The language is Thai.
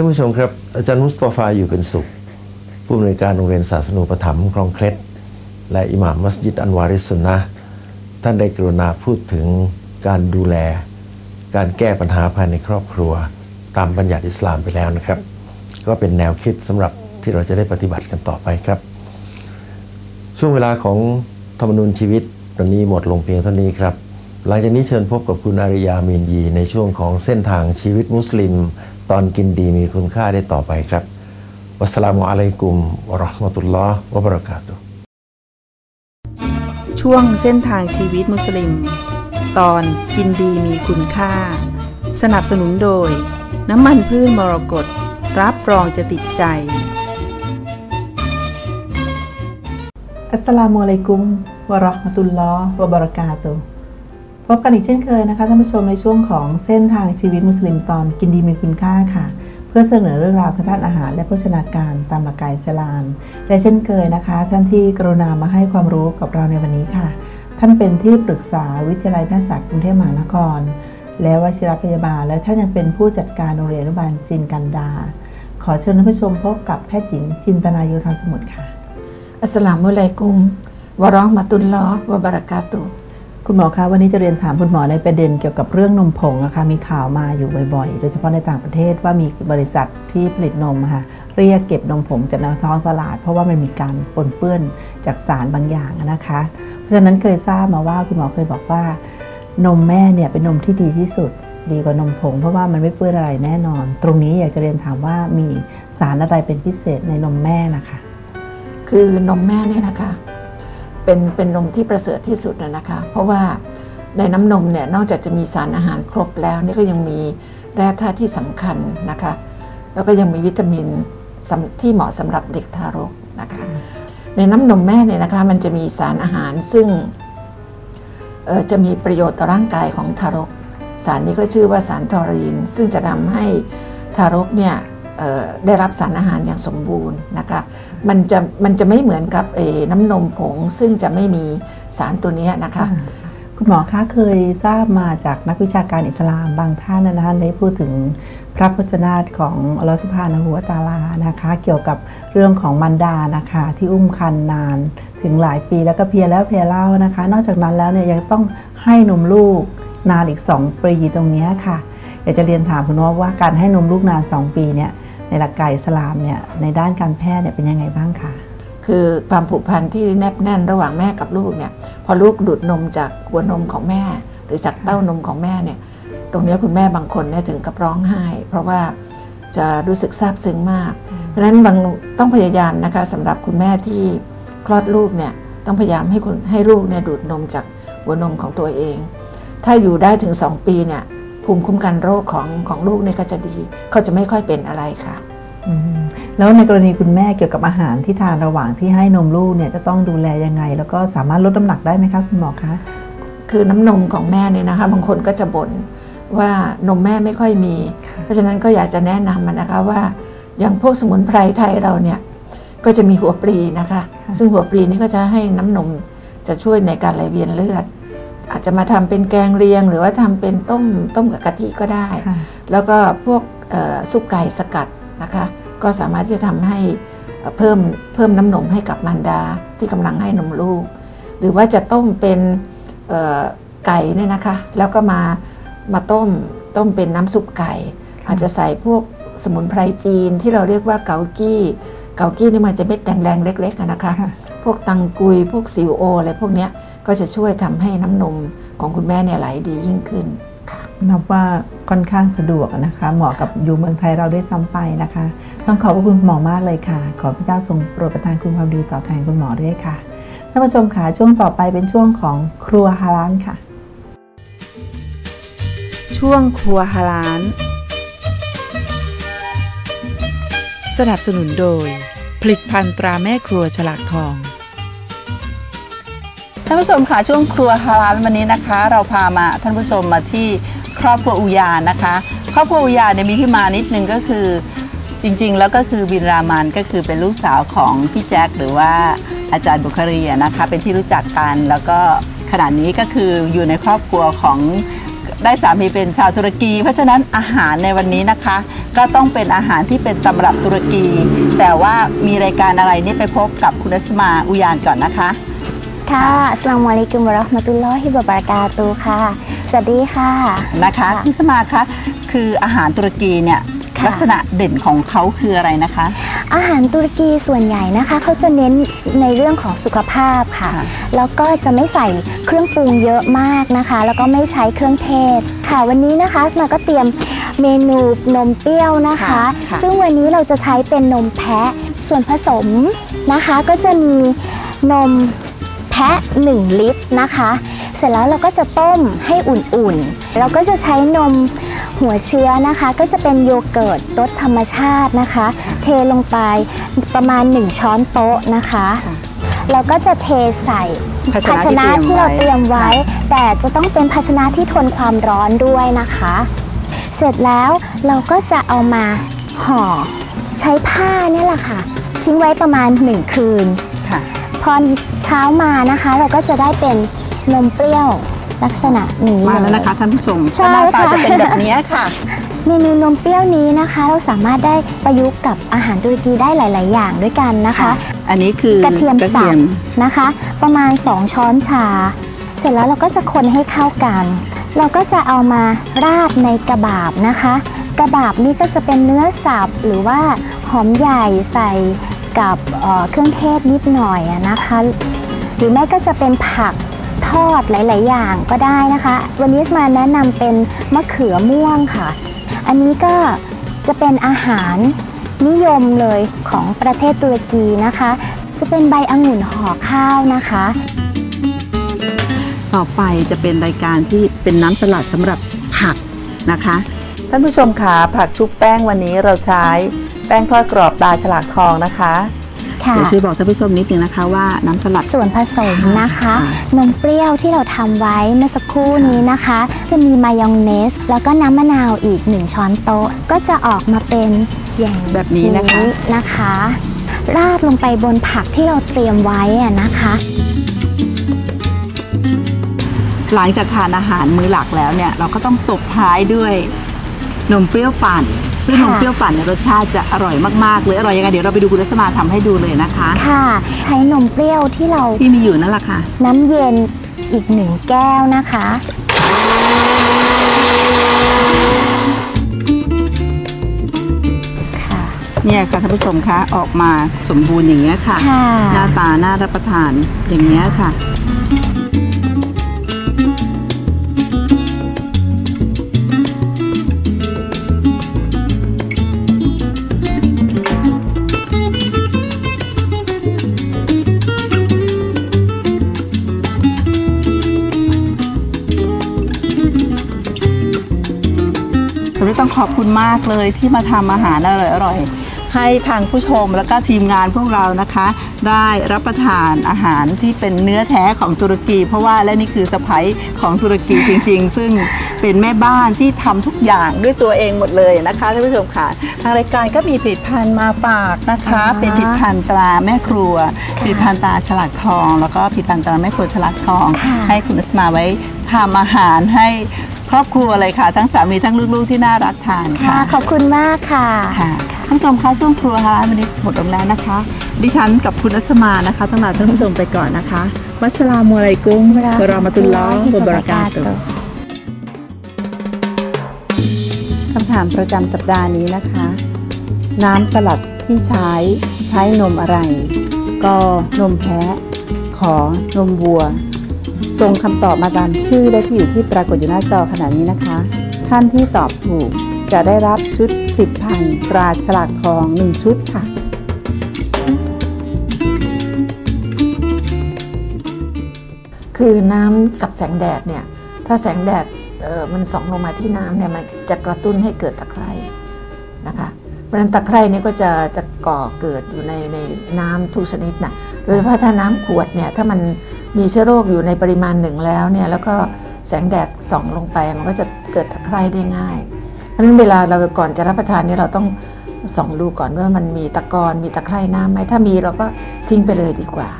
ท่านผู้ชมครับอาจารย์มุสตอฟาอยู่เป็นสุข ผู้อำนวยการโรงเรียนศาสนูปถัมภ์คลองเคล็ดและอิหม่ามมัสยิดอันวาริสุนนะท่านได้กรุณาพูดถึงการดูแล การแก้ปัญหาภายในครอบครัว ตามบัญญัติอิสลามไปแล้วนะครับ ก็เป็นแนวคิดสำหรับที่เราจะได้ปฏิบัติกันต่อไปครับ ช่วงเวลาของธรรมนูญชีวิตวันนี้หมดลงเพียงเท่านี้ครับหลังจากนี้เชิญพบกับคุณอาริยามีนยีในช่วงของเส้นทางชีวิตมุสลิม ตอนกินดีมีคุณค่าได้ต่อไปครับ วัสสลามุอะลัยกุมวะเราะห์มะตุลลอฮ์วะบะเราะกาตุฮ์ช่วงเส้นทางชีวิตมุสลิม ตอนกินดีมีคุณค่า สนับสนุนโดย น้ำมันพืชมรกตรับรองจะติดใจ อัสสลามุอะลัยกุมวะเราะห์มะตุลลอฮ์วะบะเราะกาตุฮ์ พบกันอีกเช่นเคยนะคะท่านผู้ชมในช่วงของเส้นทางชีวิตมุสลิมตอนกินดีมีคุณค่าค่ะ เพื่อเสนอเรื่องราวทางด้านอาหารและโภชนาการตามหลักการอิสลาม และเช่นเคยนะคะ ท่านที่กรุณามาให้ความรู้กับเราในวันนี้ค่ะ ท่านเป็นที่ปรึกษาวิทยาลัยแพทยศาสตร์กรุงเทพมหานคร และวชิรพยาบาล และท่านยังเป็นผู้จัดการโรงเรียนอนุบาลจินกันดา ขอเชิญท่านผู้ชมพบกับแพทย์หญิงจินตนาโยธาสมุทรค่ะอัสสลามุอะลัยกุมวะเราะห์มะตุลลอฮ์วะบะเราะกาตุฮ์ คุณหมอคะวันนี้จะเรียนถามคุณหมอในประเด็นเกี่ยวกับเรื่องนมผงนะคะมีข่าวมาอยู่บ่อยๆ โดยเฉพาะในต่างประเทศว่ามีบริษัทที่ผลิตนมค่ะเรียกเก็บนมผงจากในท้องตลาด เพราะว่ามันมีการปนเปื้อนจากสารบางอย่างนะคะ เพราะฉะนั้นเคยทราบมาว่าคุณหมอเคยบอกว่านมแม่เนี่ยเป็นนมที่ดีที่สุด ดีกว่านมผง เพราะว่ามันไม่เปื้อนอะไรแน่นอน ตรงนี้อยากจะเรียนถามว่ามีสารอะไรเป็นพิเศษในนมแม่นะคะคือนมแม่เนี่ยนะคะ เป็นเป็นนมที่ประเสริฐที่สุดนะคะ เพราะว่าในน้ำนมเนี่ยนอกจากจะมีสารอาหารครบแล้วนี่ก็ยังมีแร่ธาตุที่สำคัญนะคะ แล้วก็ยังมีวิตามินที่เหมาะสำหรับเด็กทารกนะคะ ในน้ำนมแม่เนี่ยนะคะมันจะมีสารอาหารซึ่งจะมีประโยชน์ต่อร่างกายของทารก สารนี้ก็ชื่อว่าสารทอรีน ซึ่งจะทำให้ทารกเนี่ยได้รับสารอาหารอย่างสมบูรณ์นะคะ มันจะมันจะไม่เหมือนกับเอน้ำนมผง ซึ่งจะไม่มีสารตัวนี้นะคะ คุณหมอคะเคยทราบมาจากนักวิชาการอิสลามบางท่านนะคะได้พูดถึงพระพจนาตของอัลอสุบฮานะฮูวตาลานะคะ เกี่ยวกับเรื่องของมันดานะคะ ที่อุ้มคันนานถึงหลายปีแล้วก็เพลียแล้วเพลียเล่านะคะ นอกจากนั้นแล้วเนี่ยยังต้องให้นมลูกนานอีก 2 ปีตรงนี้ค่ะอยากจะเรียนถามคุณหมอว่าการให้นมลูกนาน 2 ปีเนี่ย ในหลักการอิสลามเนี่ยในด้านการแพทย์เนี่ยเป็นยังไงบ้างคะคือความผูกพันที่แนบแน่นระหว่างแม่กับลูกเนี่ยพอลูกดูดนมจากหัวนมของแม่ หรือจากเต้านมของแม่เนี่ยตรงนี้คุณแม่บางคนเนี่ยถึงกับร้องไห้ เพราะว่าจะรู้สึกซาบซึ้งมาก เพราะฉะนั้นบางต้องพยายามนะคะสำหรับคุณแม่ที่คลอดลูกเนี่ยต้องพยายามให้คุณให้ลูกเนี่ยดูดนมจากหัวนมของตัวเอง ถ้าอยู่ได้ถึง 2 ปีเนี่ย ภูมิคุ้มกันโรคของของลูกเนี่ยก็จะดี เขาจะไม่ค่อยเป็นอะไรค่ะอืมแล้วในกรณีคุณแม่เกี่ยวกับอาหารที่ทานระหว่างที่ให้นมลูกเนี่ยจะต้องดูแลยังไง แล้วก็สามารถลดน้ำหนักได้ไหมคะคุณหมอคะคือน้ำนมของแม่เนี่ยนะคะ บางคนก็จะบ่นว่านมแม่ไม่ค่อยมี เพราะฉะนั้นก็อยากจะแนะนำมันนะคะว่าอย่างพวกสมุนไพรไทยเราเนี่ยก็จะมีหัวปลีนะคะค่ะซึ่งหัวปลีนี่ก็จะให้น้ำนมจะช่วยในการไหลเวียนเลือด อาจจะมาทำเป็นแกงเลียง หรือว่าทำเป็นต้มต้มกับกะทิก็ได้ค่ะแล้วก็พวกเอ่อซุปไก่สกัดนะคะ ก็สามารถที่จะทำให้เอ่อเพิ่มเพิ่มน้ำนมให้กับมารดาที่กำลังให้นมลูก หรือว่าจะต้มเป็นเอ่อไก่เนี่ยนะคะ แล้วก็มามาต้มต้มเป็นน้ำซุปไก่ อาจจะใส่พวกสมุนไพรจีนที่เราเรียกว่าเกากี้เกากี้นี่มันจะเม็ดแดงๆเล็กๆอะนะคะค่ะพวกตังกุยพวกซิวโออะไรพวกเนี้ย ก็จะช่วยทำให้น้ำนมของคุณแม่เนี่ยไหลดียิ่งขึ้นค่ะนับว่าค่อนข้างสะดวกนะคะ เหมาะกับอยู่เมืองไทยเราด้วยซ้ำไปนะคะ ต้องขอบพระคุณคุณหมอมากเลยค่ะ ขอพระเจ้าทรงโปรดประทานคุณความดีตอบแทนคุณหมอด้วยค่ะท่านผู้ชมค่ะช่วงต่อไปเป็นช่วงของครัวฮาลานค่ะ ช่วงครัวฮาลานสนับสนุนโดย ผลิตภัณฑ์ตราแม่ครัวฉลากทอง ท่านผู้ชมค่ะช่วงครัวฮาลาลวันนี้นะคะ เราพามาท่านผู้ชมมาที่ครอบครัวอุยานนะคะ ครอบครัวอุยานเนี่ยมีที่มานิดนึงก็คือ จริงๆ แล้วก็คือบินรามานก็คือเป็นลูกสาวของพี่แจ็คหรือว่าอาจารย์บุครีอะนะคะ เป็นที่รู้จักกันแล้วก็ขณะนี้ก็คืออยู่ในครอบครัวของได้สามีเป็นชาวตุรกี เพราะฉะนั้นอาหารในวันนี้นะคะ ก็ต้องเป็นอาหารที่เป็นตำรับตุรกี แต่ว่ามีรายการอะไรนี่ไปพบกับคุณรัสมาอุยานก่อนนะคะ ค่ะอัสสลามุอะลัยกุมวะเราะห์มะตุลลอฮิวะบะเราะกาตุฮ์ค่ะ สวัสดีค่ะ นะคะค่ะคุณสมาคะคืออาหารตุรกีเนี่ยค่ะ ลักษณะเด่นของเขาคืออะไรนะคะ อาหารตุรกีส่วนใหญ่นะคะ เขาจะเน้นในเรื่องของสุขภาพค่ะ ค่ะ แล้วก็จะไม่ใส่เครื่องปรุงเยอะมากนะคะ แล้วก็ไม่ใช้เครื่องเทศค่ะ วันนี้นะคะสมาก็เตรียมเมนูนมเปรี้ยวนะคะ ค่ะซึ่งวันนี้เราจะใช้เป็นนมแพะส่วนผสมนะคะ ก็จะมีนม แพะ1ลิตรนะคะ เสร็จแล้วเราก็จะต้มให้อุ่นๆ เราก็จะใช้นมหัวเชื้อนะคะ ก็จะเป็นโยเกิร์ตรสธรรมชาตินะคะ เทลงไปประมาณ 1 ช้อนโต๊ะนะคะเราก็จะเทใส่ภาชนะที่ที่เราเตเตรีรียยมมไว้ไว้ แต่จะต้องเป็นภาชนะที่ทนความร้อนด้วยนะคะ เสร็จแล้วเราก็จะเอามาห่อใช้ผ้าเนี่ยแหละค่ะ ทิ้งไว้ประมาณ 1 คืนค่ะพ อเช้ามานะคะ เราก็จะได้เป็นนมเปรี้ยวลักษณะนี้มาแล้วเยนะคะท่านผู้ชมใช่หน้าตาค่ะจะเป็นแบบนี้ค่ะ เมนูนมเปรี้ยวนี้นะคะ เราสามารถได้ประยุกต์กับอาหารตุรกีได้หลาย ๆ อย่างด้วยกันนะคะ อันนี้คือกระเทียมสับนะคะ ประมาณ 2 ช้อนชา เสร็จแล้วเราก็จะคนให้เข้ากัน เราก็จะเอามาราดในกระบาบนะคะ กระบาบนี่ก็จะเป็นเนื้อสับหรือว่าหอมใหญ่ใส่กับเครื่องเทศนิดหน่อยนะคะ หรือไม่ก็จะเป็นผักทอดหลาย ๆ อย่างก็ได้นะคะ วันนี้มาแนะนำเป็นมะเขือม่วงค่ะ อันนี้ก็จะเป็นอาหารนิยมเลยของประเทศตุรกีนะคะ จะเป็นใบองุ่นห่อข้าวนะคะ ต่อไปจะเป็นรายการที่เป็นน้ำสลัดสำหรับผักนะคะ ท่านผู้ชมคะผักชุบแป้งวันนี้เราใช้แป้งทอดกรอบตาฉลากทองนะคะค่ะเดี๋ยวช่วยบอกท่านผู้ชมนิดนึงนะคะว่าน้ำสลัดส่วนผสมนะคะค่ะนมเปรี้ยวที่เราทำไว้เมื่อสักครู่นี้นะคะ จะมีมายองเนส แล้วก็น้ำมะนาวอีก 1 ช้อนโต๊ะ ก็จะออกมาเป็นอย่างแบบนี้นะคะนะคะราดลงไปบนผักที่เราเตรียมไว้อะนะคะ หลังจากทานอาหารมื้อหลักแล้วเนี่ยเราก็ต้องตบท้ายด้วย นมเปรี้ยวปั่น ซึ่งนค่ะมเปรี้ยวปั่นเนี่ยรสชาติจะอร่อยมากๆเลยอร่อยยังไงเดี๋ยวเราไปดูคุณรัศมาทำให้ดูเลยนะคะ ค่ะใช้นมเปรี้ยวที่เราที่มีอยู่นั่นแหละค่ะ น้ำเย็นอีกหนึ่งแก้วนะคะ ค่ะ เนี่ยค่ะท่านผู้ชมคะออกมาสมบูรณ์อย่างเงี้ยค่ะ ค่ะ หน้าตาน่ารับประทานอย่างเงี้ยค่ะ ขอบคุณมากเลยที่มาทำอาหารอร่อยๆให้ทางผู้ชมแล้วก็ทีมงานพวกเรานะคะ ได้รับประทานอาหารที่เป็นเนื้อแท้ของตุรกี เพราะว่าและนี่คือสะพ้ยของตุรกีจริง ๆ ซึ่งเป็นแม่บ้านที่ทำทุกอย่างด้วยตัวเองหมดเลยนะคะท่านผู้ชมค่ะ ทางรายการก็มีผลิตภัณฑ์มาฝากนะคะ อ่า เป็นผลิตภัณฑ์ตราแม่ครัว ผลิตภัณฑ์ตราฉลากทอง แล้วก็ผลิตภัณฑ์ตราแม่ครัวฉลากทองค่ะให้คุณนัสมาไว้ทำอาหารให้ ครอบครัวเลยค่ะ ทั้งสามีทั้งลูกๆที่น่ารักทานค่ะ ค่ะ ขอบคุณมากค่ะ ค่ะท่านผู้ชมคะช่วงครัวฮาลาลวันนี้หมดลงแล้วนะคะ ดิฉันกับคุณอัสมานะคะต้องลาท่านผู้ชมไปก่อนนะคะวัสสลามุอะลัยกุมวะเราะมะตุลลอฮ์วะบะเราะกาตุฮ์ คำถามประจำสัปดาห์นี้นะคะ น้ำสลัดที่ใช้ใช้นมอะไร ก็นมแพะ ขอนมวัว ส่งคำตอบมาตามชื่อและที่อยู่ที่ปรากฏอยู่หน้าจอขณะนี้นะคะ ท่านที่ตอบถูกจะได้รับชุดผลิตภัณฑ์ตราฉลากทอง 1 ชุดค่ะ คือน้ำกับแสงแดดเนี่ย ถ้าแสงแดดเออมันส่องลงมาที่น้ำเนี่ย มันจะกระตุ้นให้เกิดตะไคร่นะคะ เพราะฉะนั้นตะไคร่เนี่ยก็จะจะก่อเกิดอยู่ในในน้ำทุกชนิดนะโดยเฉพาะถ้าน้ำขวดเนี่ยถ้ามันมีเชื้อโรคอยู่ในปริมาณหนึ่งแล้วเนี่ยแล้วก็แสงแดดส่องลงไปมันก็จะเกิดตะไคร่ได้ง่าย เพราะฉะนั้นเวลาเราก่อนจะรับประทานนี่เราต้องส่องดูก่อนว่ามันมีตะกอนมีตะไคร่น้ำไหมถ้ามีเราก็ทิ้งไปเลยดีกว่า